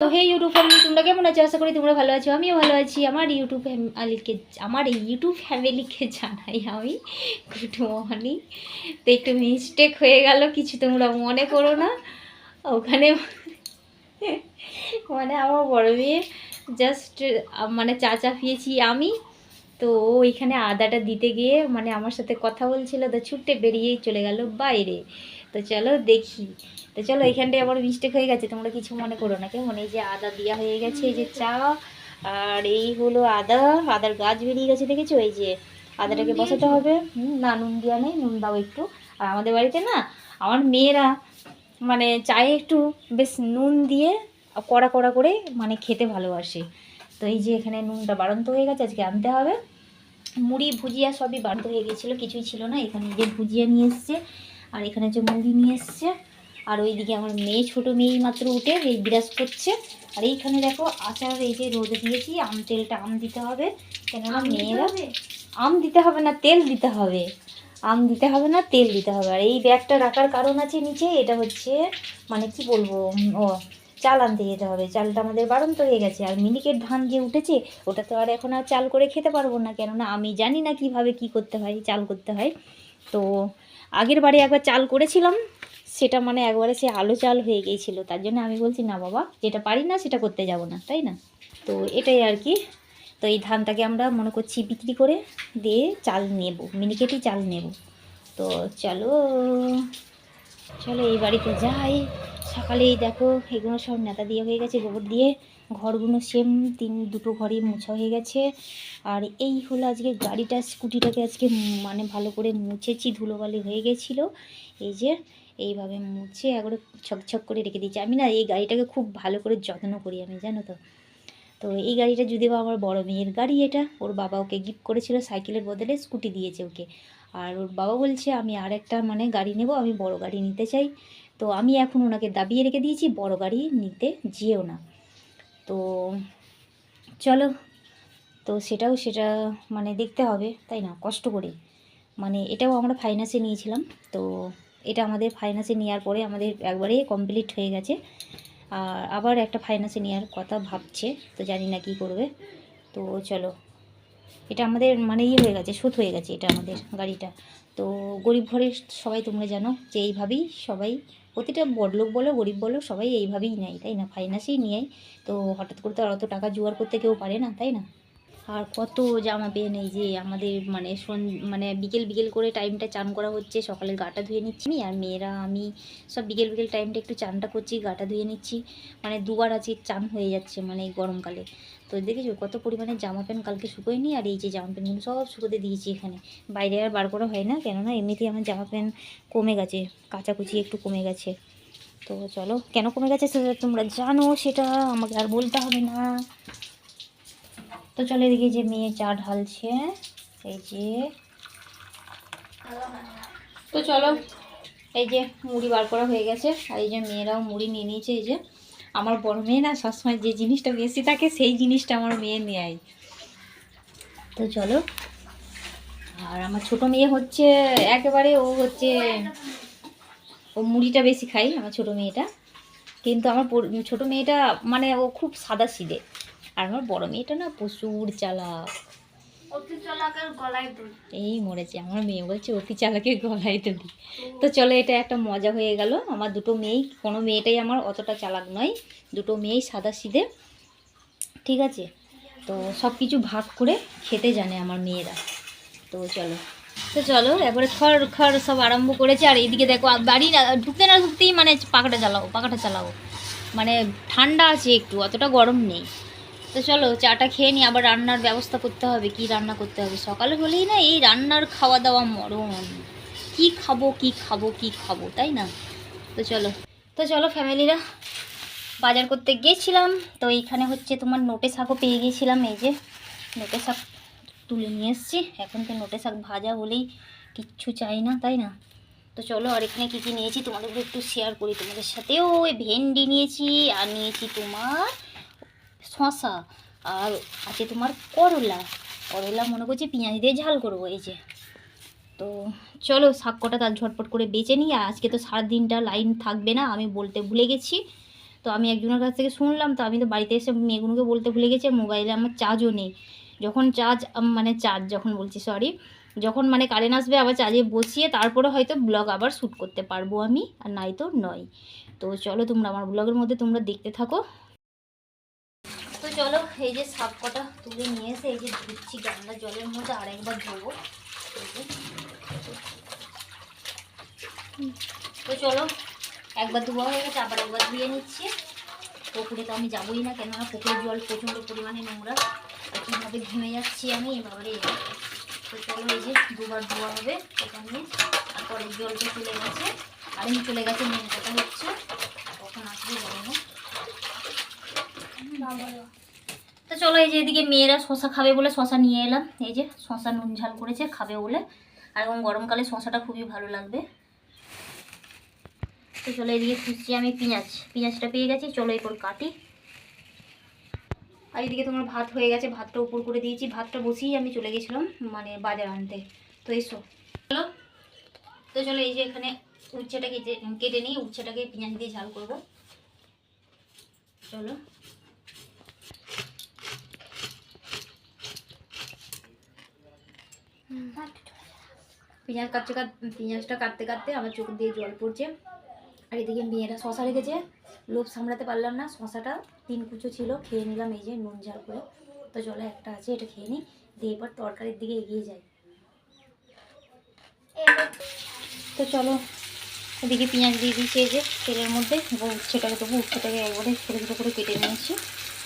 তো হে YouTube family তোমরা কেমন আছো? আশা করি তোমরা ভালো আছো, আমিও ভালো আছি। আমার ইউটিউব ফ্যামিলিকে আমার এই ইউটিউব ফ্যামিলিকে জানাই আমি। গুড মর্নিং তো একটু মিস্টেক হয়ে গেল, কিছু তোমরা মনে করো না। ওখানে মানে আমার বড় মেয়ে জাস্ট মানে চা পিয়েছি আমি। তো ওইখানে আদাটা দিতে গিয়ে মানে আমার সাথে কথা বলছিল, তো ছুটে বেরিয়েই চলে গেল বাইরে। তো চলো দেখি। তো চলো এইখানটায় আমার মিস্টেক হয়ে গেছে তোমরা কিছু মনে করো না কেমন? এই যে আদা দেওয়া হয়ে গেছে এই যে চা আর এই হলো আদা আদার গাছ বেরিয়ে গেছে দেখেছ? এই যে আদাটাকে বসাতে হবে। হুম, না নুন দেওয়া নেই নুন দাও একটু। আর আমাদের বাড়িতে না আমার মেয়েরা মানে চায়ে একটু বেশ নুন দিয়ে কড়া কড়া করে মানে খেতে ভালোবাসে। তো এই যে এখানে নুনটা বাড়ন্ত হয়ে গেছে আজকে আনতে হবে। মুড়ি ভুজিয়া সবই বাড়ন্ত হয়ে গেছিল কিছুই ছিল না এখানে এই যে ভুজিয়া নিয়ে এসছে। আর এখানে হচ্ছে মুড়ি নিয়ে এসছে আর ওইদিকে আমার মেয়ে ছোট মেয়ে মাত্র উঠে এই বিরাজ করছে। আর এইখানে দেখো আচার এই যে রোদে দিয়েছি আম তেলটা আম দিতে হবে। কেননা মেয়েরা আম দিতে হবে না তেল দিতে হবে। আম দিতে হবে না তেল দিতে হবে। আর এই ব্যাগটা রাখার কারণ আছে নিচে এটা হচ্ছে মানে কি বলব ও চাল আনতে যেতে হবে। চালটা আমাদের বাড়ন্ত হয়ে গেছে। আর মিনিকেট ধান যে উঠেছে ওটা তো আর এখন আর চাল করে খেতে পারব না। কেননা আমি জানি না কীভাবে কি করতে হয় চাল করতে হয়। তো আগের বারে একবার চাল করেছিলাম, সেটা মানে একবারে সে আলো চাল হয়ে গিয়েছিল। তার জন্য আমি বলছি, না বাবা, যেটা পারি না, সেটা করতে যাব না। তাই না? তো এটাই আর কি। তো এই ধানটাকে আমরা মনে করছি বিক্রি করে দিয়ে চাল নেব মিনিকেটই চাল নেব। তো চলো চলো এই বাড়িতে যাই। সকালেই দেখো, এগুলো সব নেতা দিয়ে হয়ে গেছে, গোবর দিয়ে। ঘরগুলো সেম তিন, দুটো ঘরই মোছা হয়ে গেছে। আর এই হলো আজকে গাড়িটা, স্কুটিটাকে আজকে মানে ভালো করে মুছেছি, ধুলোবালি হয়ে গেছিল। এই যে, এইভাবে মুছে একবারে ছকছক করে রেখে দিয়েছি। আমি না এই গাড়িটাকে খুব ভালো করে যত্ন করি আমি, জানো তো। তো এই গাড়িটা যদি বা আমার বড় মেয়ের গাড়ি এটা, ওর বাবা ওকে গিফট করেছিল সাইকেলের বদলে, স্কুটি দিয়েছে ওকে। আর ওর বাবা বলছে, আমি আর একটা মানে গাড়ি নেব, আমি বড় গাড়ি নিতে চাই। তো আমি এখন ওনাকে দাবিয়ে রেখে দিয়েছি, বড় গাড়ি নিতে যেও না। তো চলো, তো সেটাও সেটা মানে দেখতে হবে, তাই না? কষ্ট করে। মানে এটাও আমরা ফাইন্যান্সে নিয়েছিলাম, তো এটা আমাদের ফাইন্যান্সে নেওয়ার পরে আমাদের একবারে কমপ্লিট হয়ে গেছে। আর আবার একটা ফাইন্যান্সে নেওয়ার কথা ভাবছে, তো জানি না কী করবে। তো চলো, এটা আমাদের মানে ইয়ে হয়ে গেছে, শোধ হয়ে গেছে এটা আমাদের গাড়িটা। তো গরিব ঘরের সবাই তোমরা জানো যে এইভাবেই সবাই প্রতিটা বড়লোক বলো, গরিব বলো, সবাই এইভাবেই নেয়, তাই না? ফাইন্যান্সেই নেয়। তো হঠাৎ করে তো আর অত টাকা জোগাড় করতে কেউ পারে না, তাই না? আর কত জামা পেয়ে নেই যে আমাদের মানে সন মানে বিকেল বিকেল করে টাইমটা চান করা হচ্ছে সকালের গাটা ধুয়ে নিচ্ছি আর মেয়েরা, আমি সব বিকেল বিকেল টাইমটা একটু চানটা করছি, গাটা ধুয়ে নিচ্ছি। মানে দুবার আছে চান হয়ে যাচ্ছে মানে এই গরমকালে। তো দেখেছ কত পরিমাণে জামা প্যান্ট কালকে শুকোয়নি আর এই যে জামা প্যান্টগুলো সব শুকোতে দিয়েছি এখানে। বাইরে আর বার করা হয় না, কেননা এমনিতেই আমার জামা প্যান্ট কমে গেছে, কাচাকুচি একটু কমে গেছে। তো চলো, কেন কমে গেছে সেটা তোমরা জানো, সেটা আমাকে আর বলতে হবে না। তো চলো এদিকে যে মেয়ে চা ঢালছে, এই যে। তো চলো, এই যে মুড়ি বার করা হয়ে গেছে, আর এই যে মেয়েরাও মুড়ি নিয়ে নিয়েছে, এই যে আমার বড় মেয়ে না সবসময় যে জিনিসটা বেশি থাকে সেই জিনিসটা আমার মেয়ে নেয়। তো চলো, আর আমার ছোট মেয়ে হচ্ছে, একেবারে ও হচ্ছে, ও মুড়িটা বেশি খাই আমার ছোট মেয়েটা। কিন্তু আমার ছোট মেয়েটা মানে ও খুব সাদা সিদে। আর আমার বড় মেয়েটা না প্রচুর চালাক। এই মরেছে আমার মেয়ে বলছে অতি চালাকে গলায় তুলি তো চলো এটা একটা মজা হয়ে গেল। আমার দুটো মেয়েই কোনো মেয়েটাই আমার অতটা চালাক নয় দুটো মেয়েই সাদা সিদে। ঠিক আছে? তো সব কিছু ভাগ করে খেতে জানে আমার মেয়েরা। তো চলো তো চলো একবারে খড় খড় সব আরম্ভ করেছে। আর এইদিকে দেখো বাড়ি না ঢুকতে না ঢুকতেই মানে পাখাটা চালাও পাখাটা চালাও। মানে ঠান্ডা আছে একটু অতটা গরম নেই। তো চলো, চাটা খেয়ে নিই আবার রান্নার ব্যবস্থা করতে হবে, কি রান্না করতে হবে? সকালে হলেই না এই রান্নার খাওয়া দাওয়া মরণ। কি খাব কি খাব কি খাব, তাই না? তো চলো তো চলো ফ্যামিলিরা বাজার করতে গিয়েছিলাম, তো এইখানে হচ্ছে তোমার নোটে শাকও পেয়ে গিয়েছিলাম, এই যে নোটে শাক তুলে নিয়ে এসছি। এখন তো নোটে শাক ভাজা বলেই কিচ্ছু চাই না, তাই না? তো চলো, আর এখানে কী কী নিয়েছি তোমাদের একটু শেয়ার করি। তোমাদের সাথেও ওই ভেন্ডি নিয়েছি, আর নিয়েছি তোমার শশা আর আছে তোমার করলা। করলা মনে করছি পেঁয়াজ দিয়ে ঝাল করব, এই যে। তো চলো শাক কটা তার ঝটপট করে বেঁচে নিই। আর আজকে তো সারা দিনটা লাইন থাকবে না, আমি বলতে ভুলে গেছি। তো আমি একজনের কাছ থেকে শুনলাম, তো আমি তো বাড়িতে এসে মেয়েগুলোকে বলতে ভুলে গেছি মোবাইলে আমার চার্জও নেই। যখন চার্জ মানে চার্জ যখন বলছি সরি যখন মানে কারেন্ট আসবে, আবার চার্জে বসিয়ে তারপরে হয়তো ব্লগ আবার শ্যুট করতে পারব আমি, আর নাই তো নয়। তো চলো তোমরা আমার ব্লগের মধ্যে তোমরা দেখতে থাকো। তো চলো, এই যে সাপ কটা তুলে নিয়ে এসে এই যে ধুচ্ছি গান্ডা জলের মধ্যে আরেকবার ধোবো। তো চলো, একবার ধোয়া হয়ে গেছে, আবার একবার ধুয়ে নিচ্ছি। পুকুরে তো আমি যাবোই না কেননা পুকুরের জল প্রচণ্ড পরিমাণে নোংরা। কীভাবে ঘেমে যাচ্ছি আমি, এবারে তো চলো, এই যে দুবার ধোয়া হবে এখানে পরের জলটা চলে গেছে। আর চলে গেছে মেন কথা হচ্ছে কখন আসবে জানি না। তো চলো এই যে এদিকে মেয়েরা শশা খাবে বলে শশা নিয়ে এলাম। এই যে শশা নুন ঝাল করেছে, খাবে বলে। আর এবং গরমকালে শশাটা খুবই ভালো লাগবে। তো চলো এদিকে খুঁজছি আমি পেঁয়াজ। পেঁয়াজটা পেয়ে গেছি, চলো এরপর কাটি। আর এদিকে তোমার ভাত হয়ে গেছে, ভাতটা উপর করে দিয়েছি। ভাতটা বসিয়ে আমি চলে গেছিলাম মানে বাজার আনতে। তো এসো। চলো। তো চলো এই যে এখানে উচ্ছেটা কেটে কেটে নিই, উচ্ছেটাকে পেঁয়াজ দিয়ে ঝাল করব। চলো। পেঁয়াজ কাটতে কাট, পেঁয়াজটা কাটতে কাটতে আমার চোখ দিয়ে জল পড়ছে। আর এদিকে মেয়েরা শশা রেখেছে। লোভ সামলাতে পারলাম না, শশাটা তিন কুচো ছিল, খেয়ে নিলাম এই যে নুন ঝাল করে। তো চলো একটা আছে, এটা খেয়ে নিই দিয়ে এবার তরকারির দিকে এগিয়ে যাই। তো চলো, এদিকে পেঁয়াজ দিয়ে দিয়েছি এই যে তেলের মধ্যে। এবার উচ্ছেটাকে দেবো উচ্ছেটাকে একবারে ছোটো ছোটো করে কেটে নিয়েছি।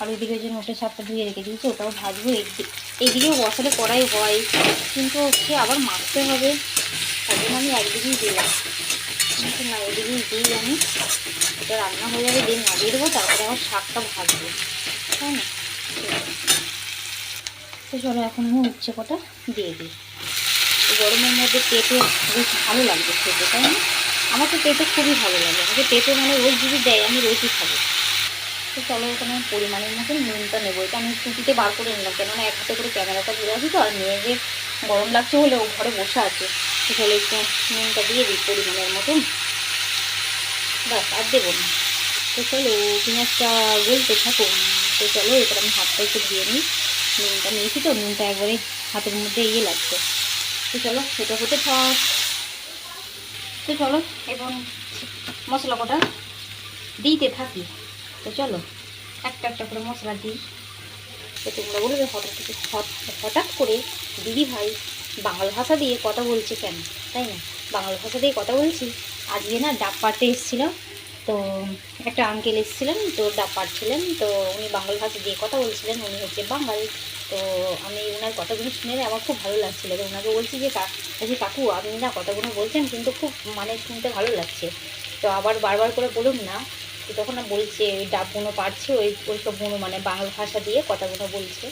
আর ওইদিকে যে নোটের সাপটা ধুয়ে রেখে দিয়েছি, ওটাও ভাজবো এইদিকে এইদিকেও বসালে কড়াই হয়। কিন্তু হচ্ছে আবার মাখতে হবে। তাই জন্য আমি একদিকেই দিলাম। কিন্তু না এদিকেই দিই আমি এটা রান্না হয়ে যাবে দিন নামিয়ে দেবো, তারপরে আবার শাকটা ভাজবো। তাই না? তো চলো এখন আমি উচ্ছে কটা দিয়ে দিই। গরমের মধ্যে পেঁপে বেশ ভালো লাগবে খেতে, তাই না? আমার তো পেঁপে খুবই ভালো লাগে। আমাকে পেঁপে মানে রোজ যদি দেয়, আমি রোজই খাব। তো চলো আমি পরিমাণের মতন নুনটা নেব। এটা আমি টুটিতে বার করে নিলাম, কেননা এক হাতে করে ক্যামেরাটা ধরে আছি তো, আর মেয়ে যে গরম লাগছে বলে ও ঘরে বসে আছে। তো চলো একটু নুনটা দিয়ে দিই পরিমাণের মতন। বাস আর দেবো না। তো চলো পেঁয়াজটা গলতে থাকো। তো চলো, এবার আমি হাতটা একটু ধুয়ে নিই। নুনটা নিয়েছি তো, নুনটা একবারে হাতের মধ্যে ইয়ে লাগছে। তো চলো সেটা হতে থাক। তো চলো এবং মশলা কটা দিতে থাকি। তো চলো, একটা একটা করে মশলা দিই। তো তোমরা বলবে হঠাৎ হঠাৎ হঠাৎ করে দিদি ভাই বাংলা ভাষা দিয়ে কথা বলছে কেন, তাই না? বাংলা ভাষা দিয়ে কথা বলছি। আজকে না ডাব পাড়তে এসেছিলাম তো একটা আঙ্কেল এসেছিলেন, তো ডাব পাড়ছিলেন, তো উনি বাংলা ভাষা দিয়ে কথা বলছিলেন, উনি হচ্ছে বাঙালি। তো আমি ওনার কথাগুলো শুনে আমার খুব ভালো লাগছিল, তো ওনাকে বলছি যে কাকু, আপনি না কথাগুলো বলছেন, কিন্তু খুব মানে শুনতে ভালো লাগছে। তো আবার বারবার করে বলুন না তো তখন বলছে, ওই ডাবগুলো পারছে, ওই ওই সব সবগুলো মানে বাংলা ভাষা দিয়ে কথাগুলো বলছে।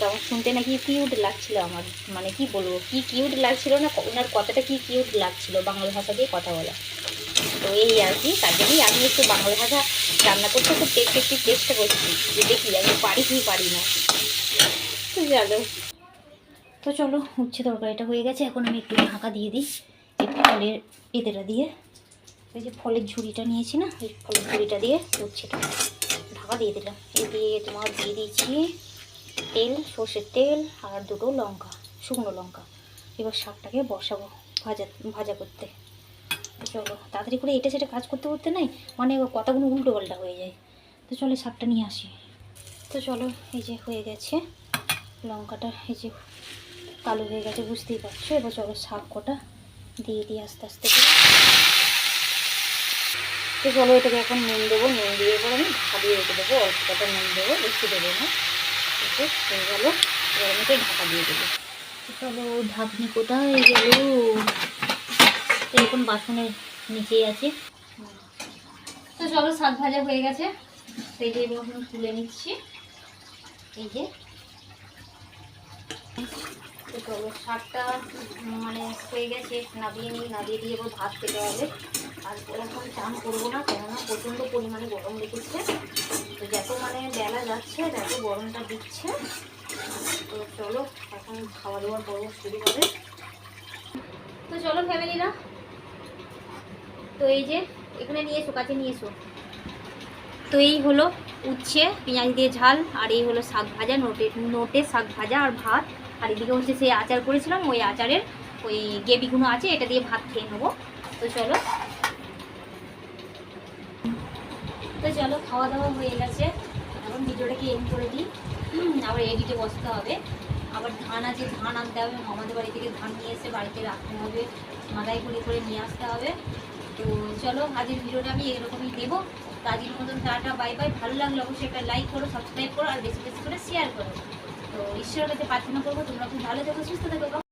তখন শুনতে নাকি কিউট লাগছিল আমার মানে কি বলব, কি কিউট লাগছিল না, ওনার কথাটা কি কিউট লাগছিল বাংলা ভাষা দিয়ে কথা বলা। তো এই আর কি, তার জন্যই আমি একটু বাংলা ভাষা রান্না করতে খুব টেস্ট একটু চেষ্টা করছি, যে দেখি আমি পারি কি পারি না। তো চলো তো চলো, উচ্ছে তরকারিটা হয়ে গেছে, এখন আমি একটু ঢাকা দিয়ে দিই, একটু ফলের এদেটা দিয়ে। এই যে ফলের ঝুড়িটা নিয়েছি না, এই ফলের ঝুড়িটা দিয়ে উচ্ছেটা ঢাকা দিয়ে দিলাম। এই দিয়ে তোমার দিয়ে দিয়েছি তেল, সর্ষের তেল আর দুটো লঙ্কা, শুকনো লঙ্কা। এবার শাকটাকে বসাবো ভাজা ভাজা করতে। চলো, তাড়াতাড়ি করে এটা সেটা কাজ করতে করতে নাই মানে কথাগুলো উল্টো পাল্টা হয়ে যায়। তো চলো শাকটা নিয়ে আসি। তো চলো, এই যে হয়ে গেছে। লঙ্কাটা এই যে কালো হয়ে গেছে, বুঝতেই পারছ? এবার চলো শাক কটা দিয়ে দিই আস্তে আস্তে করে। তো চলো এটাকে এখন নুন দেবো, নুন দিয়ে পরে আমি ঢাকা দিয়ে রেখে দেবো, অল্প কটা নুন দেবো, বেশি দেবো না। একটু হয়ে গেলো। এবার আমি ঢাকা দিয়ে দেবো। চলো, ঢাকনি কোথায় গেল। এরকম বাসনের নিচেই আছে। তো চলো, শাক ভাজা হয়ে গেছে। সেই যে এখন তুলে নিচ্ছি। এই যে। তো চলো, শাকটা মানে হয়ে গেছে, নাবিয়ে নিয়ে নাবিয়ে দিয়ে ভাত খেতে হবে। আর এখন চান করব না, কেননা প্রচণ্ড পরিমাণে গরম লেগেছে। তো যত মানে বেলা যাচ্ছে তত গরমটা দিচ্ছে, তো চলো, এখন খাওয়া দাওয়ার পর্ব শুরু হবে। তো চলো ফ্যামিলিরা, তো এই যে এখানে নিয়ে এসো, কাছে নিয়ে এসো। তো এই হলো উচ্ছে, পেঁয়াজ দিয়ে ঝাল, আর এই হলো শাক ভাজা, নোটে নোটে শাক ভাজা আর ভাত। আর এদিকে হচ্ছে সেই আচার করেছিলাম, ওই আচারের ওই গেবিগুলো আছে, এটা দিয়ে ভাত খেয়ে নেব। তো চলো। চলো খাওয়া দাওয়া হয়ে গেছে। এখন ভিডিওটাকে এন্ড করে দিই। আবার এডিটে বসতে হবে। আবার ধান আছে, ধান আনতে হবে। আমাদের বাড়ি থেকে ধান নিয়ে এসে বাড়িতে রাখতে হবে। মাথায় করে করে নিয়ে আসতে হবে। তো চলো, আজকের ভিডিওটা আমি এরকমই দেবো তো আজকের মতন টাটা, বাই বাই। ভালো লাগলে অবশ্যই একটা লাইক করো সাবস্ক্রাইব করো, আর বেশি বেশি করে শেয়ার করো। তো ঈশ্বরের কাছে প্রার্থনা করব, তোমরা খুব ভালো থেকো, সুস্থ থেকো।